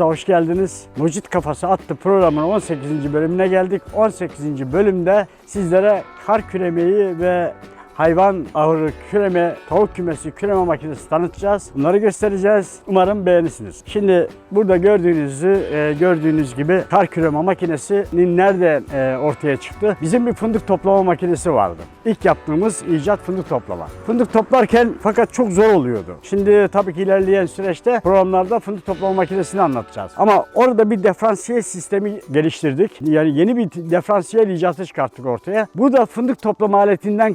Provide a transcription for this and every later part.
programımıza hoş geldiniz. Mucit Kafası adlı programın 18. bölümüne geldik. 18. bölümde sizlere kar küremeyi ve hayvan ahırı küreme, tavuk kümesi küreme makinesi tanıtacağız. Bunları göstereceğiz. Umarım beğenirsiniz. Şimdi burada gördüğünüzü e, gördüğünüz gibi kar küreme makinesinin nerede e, ortaya çıktı? Bizim bir fındık toplama makinesi vardı. İlk yaptığımız icat fındık toplama. Fındık toplarken fakat çok zor oluyordu. Şimdi tabii ki ilerleyen süreçte programlarda fındık toplama makinesini anlatacağız. Ama orada bir diferansiyel sistemi geliştirdik. Yani yeni bir diferansiyel icatı çıkarttık ortaya. Bu da fındık toplama aletinden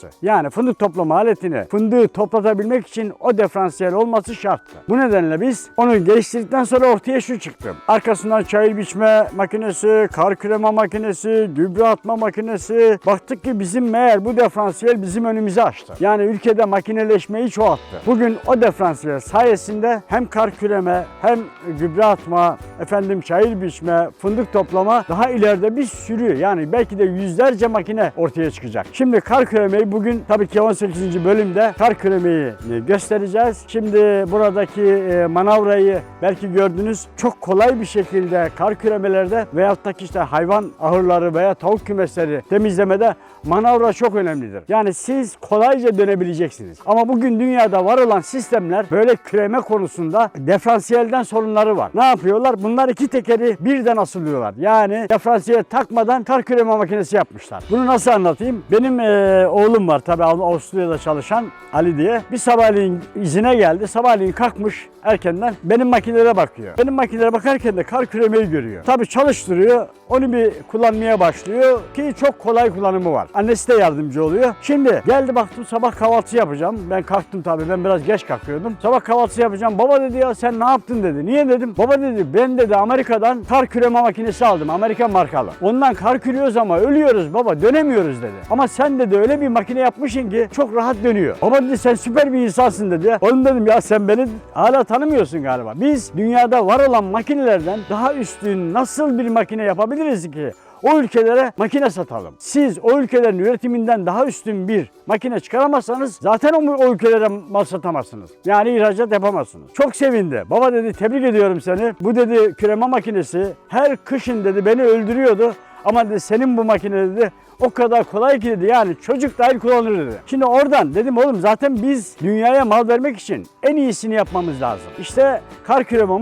kaynaklaştı. Yani fındık toplama aletini fındığı toplatabilmek için o diferansiyel olması şarttı. Bu nedenle biz onu geliştirdikten sonra ortaya şu çıktı. Arkasından çayır biçme makinesi, kar küreme makinesi, gübre atma makinesi. Baktık ki bizim meğer bu diferansiyel bizim önümüzü açtı. Yani ülkede makineleşmeyi çoğalttı. Bugün o diferansiyel sayesinde hem kar küreme hem gübre atma, efendim çayır biçme, fındık toplama daha ileride bir sürü yani belki de yüzlerce makine ortaya çıkacak. Şimdi kar küremeyi bugün tabii ki 18. bölümde kar küremeyi göstereceğiz. Şimdi buradaki e, manavrayı belki gördünüz. Çok kolay bir şekilde kar küremelerde veyahut da işte hayvan ahırları veya tavuk kümesleri temizlemede manavra çok önemlidir. Yani siz kolayca dönebileceksiniz. Ama bugün dünyada var olan sistemler böyle küreme konusunda diferansiyelden sorunları var. Ne yapıyorlar? Bunlar iki tekeri birden asılıyorlar. Yani diferansiyel takmadan kar küreme makinesi yapmışlar. Bunu nasıl anlatayım? Benim eee, oğlum var tabii Avusturya'da çalışan Ali diye. Bir sabahleyin izine geldi. Sabahleyin kalkmış erkenden benim makinelere bakıyor. Benim makinelere bakarken de kar küremeyi görüyor. Tabii çalıştırıyor. Onu bir kullanmaya başlıyor ki çok kolay kullanımı var. Annesi de yardımcı oluyor. Şimdi geldi baktım sabah kahvaltı yapacağım. Ben kalktım tabii ben biraz geç kalkıyordum. Sabah kahvaltı yapacağım. Baba dedi ya sen ne yaptın dedi. Niye dedim. Baba dedi ben dedi Amerika'dan kar küreme makinesi aldım. Amerikan markalı. Ondan kar kürüyoruz ama ölüyoruz baba dönemiyoruz dedi. Ama sen dedi öyle bir makine yapmışsın ki çok rahat dönüyor. Baba dedi sen süper bir insansın dedi. Oğlum dedim ya sen beni hala tanımıyorsun galiba. Biz dünyada var olan makinelerden daha üstün nasıl bir makine yapabiliriz ki? O ülkelere makine satalım. Siz o ülkelerin üretiminden daha üstün bir makine çıkaramazsanız zaten o, o ülkelere mal satamazsınız. Yani ihracat yapamazsınız. Çok sevindi. Baba dedi tebrik ediyorum seni. Bu dedi küreme makinesi her kışın dedi beni öldürüyordu. Ama dedi senin bu makine dedi o kadar kolay ki dedi yani çocuk dahil kullanır dedi. Şimdi oradan dedim oğlum zaten biz dünyaya mal vermek için en iyisini yapmamız lazım. İşte kar küreme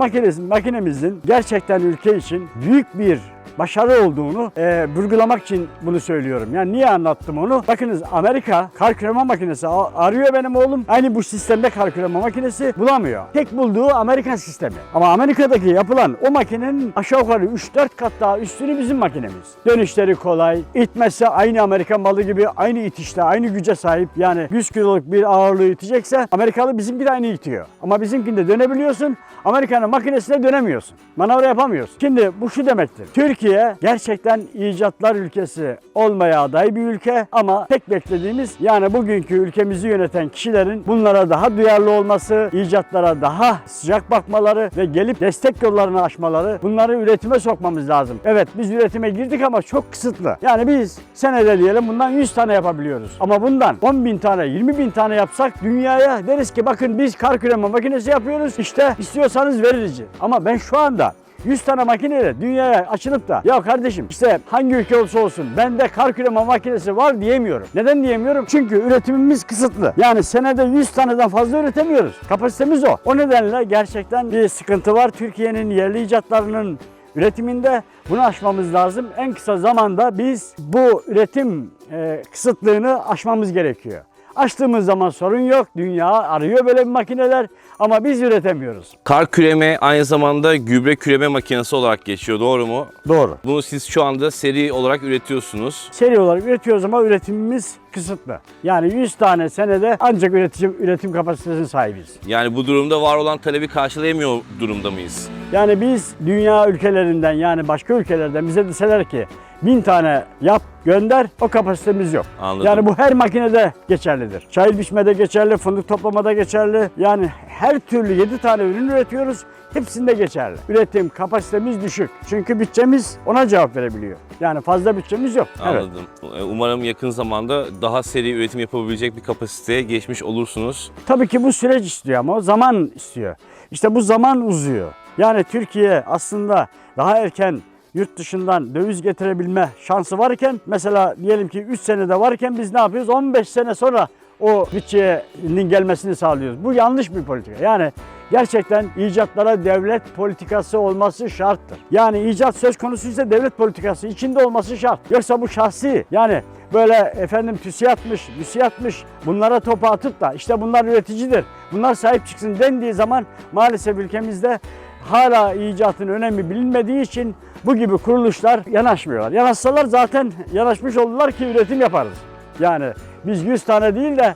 makinemizin gerçekten ülke için büyük bir başarı olduğunu e, vurgulamak için bunu söylüyorum. Yani niye anlattım onu? Bakınız Amerika kar küreme makinesi arıyor benim oğlum. Aynı bu sistemde kar küreme makinesi bulamıyor. Tek bulduğu Amerikan sistemi. Ama Amerika'daki yapılan o makinenin aşağı yukarı 3-4 kat daha üstünü bizim makinemiz. Dönüşleri kolay, itmesi aynı Amerikan malı gibi aynı itişle, aynı güce sahip. Yani 100 kiloluk bir ağırlığı itecekse Amerikalı bizimki de aynı itiyor. Ama bizimkinde dönebiliyorsun, Amerika'nın makinesine dönemiyorsun. Manevra yapamıyorsun. Şimdi bu şu demektir. Türkiye gerçekten icatlar ülkesi olmaya aday bir ülke ama tek beklediğimiz yani bugünkü ülkemizi yöneten kişilerin bunlara daha duyarlı olması, icatlara daha sıcak bakmaları ve gelip destek yollarını açmaları, bunları üretime sokmamız lazım. Evet biz üretime girdik ama çok kısıtlı. Yani biz senede diyelim bundan 100 tane yapabiliyoruz. Ama bundan 10 bin tane, 20 bin tane yapsak dünyaya deriz ki bakın biz kar küreme makinesi yapıyoruz. İşte istiyorsanız veririz. Ama ben şu anda 100 tane makineyle dünyaya açılıp da ya kardeşim işte hangi ülke olursa olsun bende kar küreme makinesi var diyemiyorum. Neden diyemiyorum? Çünkü üretimimiz kısıtlı. Yani senede 100 taneden fazla üretemiyoruz. Kapasitemiz o. O nedenle gerçekten bir sıkıntı var. Türkiye'nin yerli icatlarının üretiminde bunu aşmamız lazım. En kısa zamanda biz bu üretim e, kısıtlığını aşmamız gerekiyor. Açtığımız zaman sorun yok. Dünya arıyor böyle makineler ama biz üretemiyoruz. Kar küreme aynı zamanda gübre küreme makinesi olarak geçiyor doğru mu? Doğru. Bunu siz şu anda seri olarak üretiyorsunuz. Seri olarak üretiyoruz ama üretimimiz kısıtlı. Yani 100 tane senede ancak üretim, üretim kapasitesine sahibiz. Yani bu durumda var olan talebi karşılayamıyor durumda mıyız? Yani biz dünya ülkelerinden yani başka ülkelerden bize deseler ki bin tane yap gönder o kapasitemiz yok. Anladım. Yani bu her makinede geçerlidir. Çay biçmede geçerli, fındık toplamada geçerli. Yani her türlü 7 tane ürün üretiyoruz. Hepsinde geçerli. Üretim kapasitemiz düşük. Çünkü bütçemiz ona cevap verebiliyor. Yani fazla bütçemiz yok. Evet. Anladım. E, Umarım yakın zamanda daha seri üretim yapabilecek bir kapasiteye geçmiş olursunuz. Tabii ki bu süreç istiyor ama o zaman istiyor. İşte bu zaman uzuyor. Yani Türkiye aslında daha erken yurt dışından döviz getirebilme şansı varken mesela diyelim ki 3 senede varken biz ne yapıyoruz? 15 sene sonra o bütçenin gelmesini sağlıyoruz. Bu yanlış bir politika. Yani gerçekten icatlara devlet politikası olması şarttır. Yani icat söz konusuysa devlet politikası içinde olması şart. Yoksa bu şahsi yani böyle efendim TÜSİAD'mış, MÜSİAD'mış bunlara topu atıp da işte bunlar üreticidir, bunlar sahip çıksın dendiği zaman maalesef ülkemizde hala icatın önemi bilinmediği için bu gibi kuruluşlar yanaşmıyorlar. Yanaşsalar zaten yanaşmış oldular ki üretim yaparız. Yani biz 100 tane değil de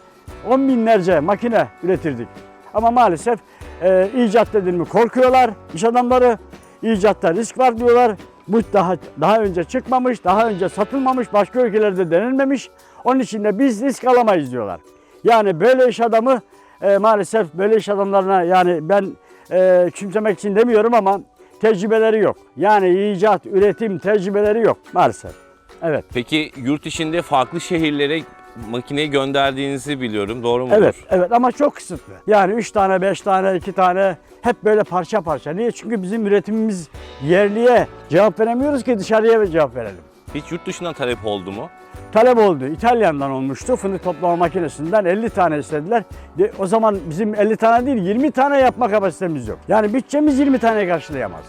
10 binlerce makine üretirdik. Ama maalesef e, icat dediğimi korkuyorlar iş adamları. İcatta risk var diyorlar. Bu daha daha önce çıkmamış, daha önce satılmamış, başka ülkelerde denenmemiş. Onun için de biz risk alamayız diyorlar. Yani böyle iş adamı e, maalesef böyle iş adamlarına yani ben e, küçümsemek için demiyorum ama tecrübeleri yok. Yani icat, üretim tecrübeleri yok maalesef. Evet. Peki yurt içinde farklı şehirlere makineyi gönderdiğinizi biliyorum. Doğru mudur? Evet, evet ama çok kısıtlı. Yani 3 tane, 5 tane, 2 tane hep böyle parça parça. Niye? Çünkü bizim üretimimiz yerliye cevap veremiyoruz ki dışarıya cevap verelim. Hiç yurt dışından talep oldu mu? Talep oldu. İtalyan'dan olmuştu. Fındık toplama makinesinden 50 tane istediler. De, o zaman bizim 50 tane değil 20 tane yapma kapasitemiz yok. Yani bütçemiz 20 tane karşılayamaz.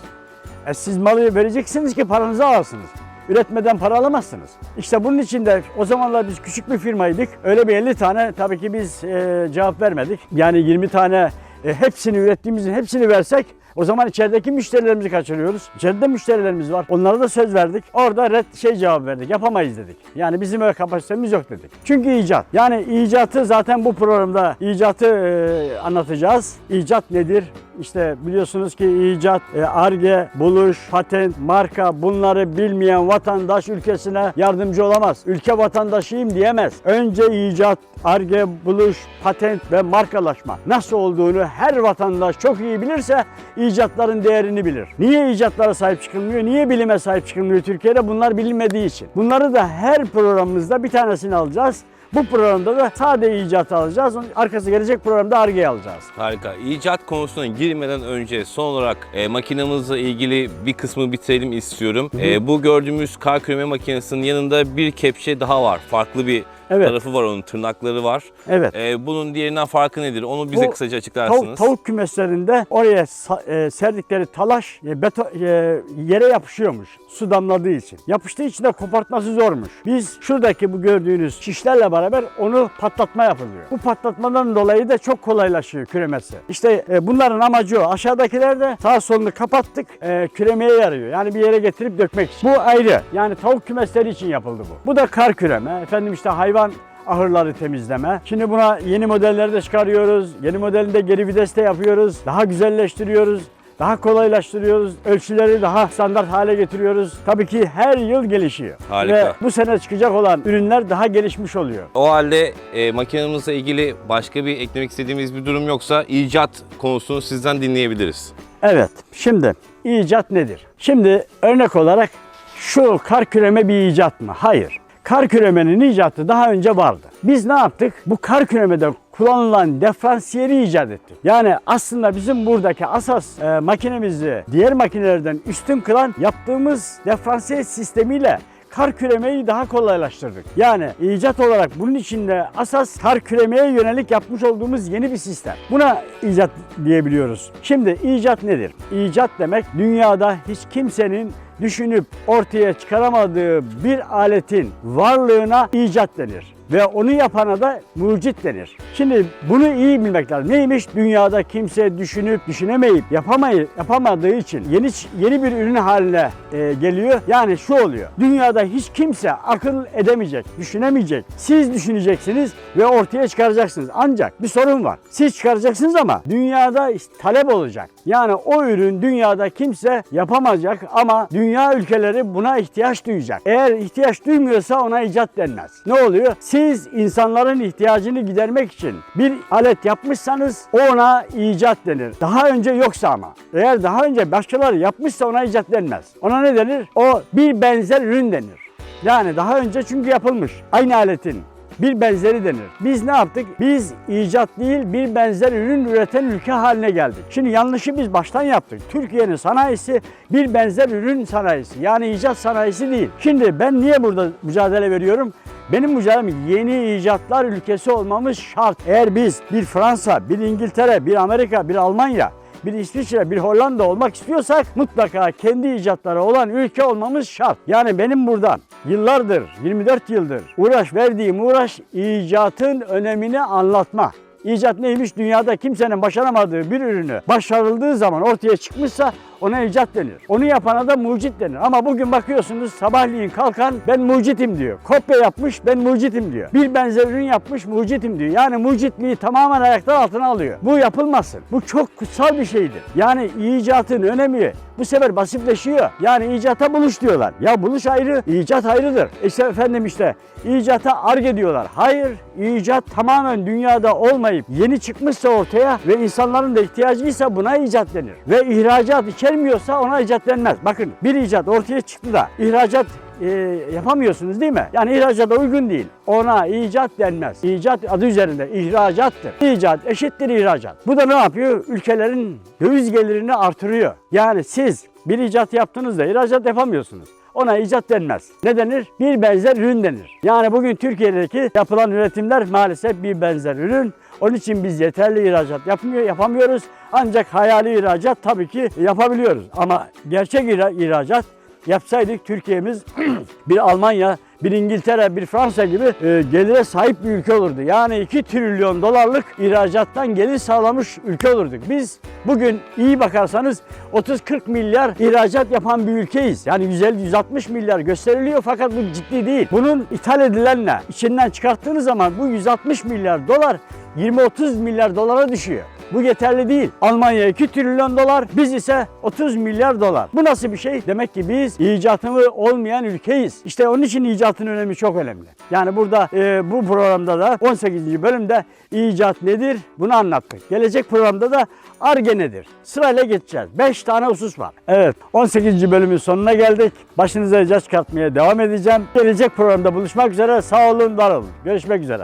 E siz malı vereceksiniz ki paranızı alasınız. Üretmeden para alamazsınız. İşte bunun için de o zamanlar biz küçük bir firmaydık. Öyle bir 50 tane tabii ki biz e, cevap vermedik. Yani 20 tane e, hepsini ürettiğimizin hepsini versek o zaman içerideki müşterilerimizi kaçırıyoruz. İçeride müşterilerimiz var. Onlara da söz verdik. Orada red şey cevap verdik. Yapamayız dedik. Yani bizim öyle kapasitemiz yok dedik. Çünkü icat. Yani icatı zaten bu programda icatı e, anlatacağız. İcat nedir? İşte biliyorsunuz ki icat, e, arge, buluş, patent, marka bunları bilmeyen vatandaş ülkesine yardımcı olamaz. Ülke vatandaşıyım diyemez. Önce icat, arge, buluş, patent ve markalaşma nasıl olduğunu her vatandaş çok iyi bilirse icatların değerini bilir. Niye icatlara sahip çıkılmıyor? Niye bilime sahip çıkılmıyor Türkiye'de? Bunlar bilinmediği için. Bunları da her programımızda bir tanesini alacağız. Bu programda da sade icat alacağız. Onun Arkası gelecek programda argeyi alacağız. Harika. İcat konusuna girmeden önce son olarak e, makinamızla ilgili bir kısmı bitirelim istiyorum. E, bu gördüğümüz kar küreme makinesinin yanında bir kepçe daha var. Farklı bir Evet. tarafı var onun, tırnakları var. Evet. E, bunun diğerinden farkı nedir? Onu bize Bu kısaca Tavuk, açıklarsınız. tavuk kümeslerinde oraya e, serdikleri talaş e, beto- e, yere yapışıyormuş su damladığı için. Yapıştığı için de kopartması zormuş. Biz şuradaki bu gördüğünüz şişlerle beraber onu patlatma yapılıyor. Bu patlatmadan dolayı da çok kolaylaşıyor küremesi. İşte e, bunların amacı o. Aşağıdakiler de sağ solunu kapattık e, küremeye yarıyor. Yani bir yere getirip dökmek için. Bu ayrı. Yani tavuk kümesleri için yapıldı bu. Bu da kar küreme. Efendim işte hayvan ahırları temizleme. Şimdi buna yeni modeller de çıkarıyoruz. Yeni modelinde geri vites de yapıyoruz. Daha güzelleştiriyoruz. Daha kolaylaştırıyoruz. Ölçüleri daha standart hale getiriyoruz. Tabii ki her yıl gelişiyor. Harika. Ve bu sene çıkacak olan ürünler daha gelişmiş oluyor. O halde e, makinamızla ilgili başka bir eklemek istediğimiz bir durum yoksa icat konusunu sizden dinleyebiliriz. Evet, şimdi icat nedir? Şimdi örnek olarak şu kar küreme bir icat mı? Hayır. Kar küremenin icatı daha önce vardı. Biz ne yaptık? Bu kar küremede kullanılan diferansiyeli icat ettik. Yani aslında bizim buradaki asas e, makinemizi diğer makinelerden üstün kılan yaptığımız diferansiyel sistemiyle kar küremeyi daha kolaylaştırdık. Yani icat olarak bunun içinde asas kar küremeye yönelik yapmış olduğumuz yeni bir sistem. Buna icat diyebiliyoruz. Şimdi icat nedir? İcat demek dünyada hiç kimsenin düşünüp ortaya çıkaramadığı bir aletin varlığına icat denir. Ve onu yapana da mucit denir. Şimdi bunu iyi bilmek lazım. Neymiş? Dünyada kimse düşünüp düşünemeyip yapamayıp yapamadığı için yeni yeni bir ürün haline e, geliyor. Yani şu oluyor. Dünyada hiç kimse akıl edemeyecek, düşünemeyecek. Siz düşüneceksiniz ve ortaya çıkaracaksınız. Ancak bir sorun var. Siz çıkaracaksınız ama dünyada işte talep olacak. Yani o ürün dünyada kimse yapamayacak ama dünya ülkeleri buna ihtiyaç duyacak. Eğer ihtiyaç duymuyorsa ona icat denmez. Ne oluyor? Siz insanların ihtiyacını gidermek için bir alet yapmışsanız ona icat denir. Daha önce yoksa ama. Eğer daha önce başkaları yapmışsa ona icat denmez. Ona ne denir? O bir benzer ürün denir. Yani daha önce çünkü yapılmış. Aynı aletin bir benzeri denir. Biz ne yaptık? Biz icat değil bir benzer ürün üreten ülke haline geldik. Şimdi yanlışı biz baştan yaptık. Türkiye'nin sanayisi bir benzer ürün sanayisi. Yani icat sanayisi değil. Şimdi ben niye burada mücadele veriyorum? Benim mücadelem yeni icatlar ülkesi olmamız şart. Eğer biz bir Fransa, bir İngiltere, bir Amerika, bir Almanya bir İsviçre, bir Hollanda olmak istiyorsak mutlaka kendi icatları olan ülke olmamız şart. Yani benim buradan yıllardır, 24 yıldır uğraş verdiğim uğraş icatın önemini anlatma. İcat neymiş? Dünyada kimsenin başaramadığı bir ürünü başarıldığı zaman ortaya çıkmışsa ona icat denir. Onu yapana da mucit denir. Ama bugün bakıyorsunuz sabahleyin kalkan ben mucitim diyor. Kopya yapmış ben mucitim diyor. Bir benzer yapmış mucitim diyor. Yani mucitliği tamamen ayaklar altına alıyor. Bu yapılmasın. Bu çok kutsal bir şeydir. Yani icatın önemi bu sefer basitleşiyor. Yani icata buluş diyorlar. Ya buluş ayrı, icat ayrıdır. İşte efendim işte icata arge diyorlar. Hayır, icat tamamen dünyada olmayıp yeni çıkmışsa ortaya ve insanların da ihtiyacıysa buna icat denir. Ve ihracat içermiyorsa ona icat denmez. Bakın bir icat ortaya çıktı da ihracat e, yapamıyorsunuz değil mi? Yani ihracata uygun değil. Ona icat denmez. İcat adı üzerinde ihracattır. İcat eşittir ihracat. Bu da ne yapıyor? Ülkelerin döviz gelirini artırıyor. Yani siz bir icat yaptığınızda ihracat yapamıyorsunuz. Ona icat denmez. Ne denir? Bir benzer ürün denir. Yani bugün Türkiye'deki yapılan üretimler maalesef bir benzer ürün. Onun için biz yeterli ihracat yapmıyor, yapamıyoruz. Ancak hayali ihracat tabii ki yapabiliyoruz. Ama gerçek ihra- ihracat yapsaydık Türkiye'miz bir Almanya, bir İngiltere, bir Fransa gibi e, gelire sahip bir ülke olurdu. Yani 2 trilyon dolarlık ihracattan gelir sağlamış ülke olurduk. Biz bugün iyi bakarsanız 30-40 milyar ihracat yapan bir ülkeyiz. Yani 150-160 milyar gösteriliyor fakat bu ciddi değil. Bunun ithal edilenle içinden çıkarttığınız zaman bu 160 milyar dolar 20-30 milyar dolara düşüyor. Bu yeterli değil. Almanya 2 trilyon dolar, biz ise 30 milyar dolar. Bu nasıl bir şey? Demek ki biz icatımı olmayan ülkeyiz. İşte onun için icatın önemi çok önemli. Yani burada e, bu programda da 18. bölümde icat nedir bunu anlattık. Gelecek programda da ARGE nedir? Sırayla geçeceğiz. 5 tane husus var. Evet 18. bölümün sonuna geldik. Başınıza icat çıkartmaya devam edeceğim. Gelecek programda buluşmak üzere. Sağ olun, var olun. Görüşmek üzere.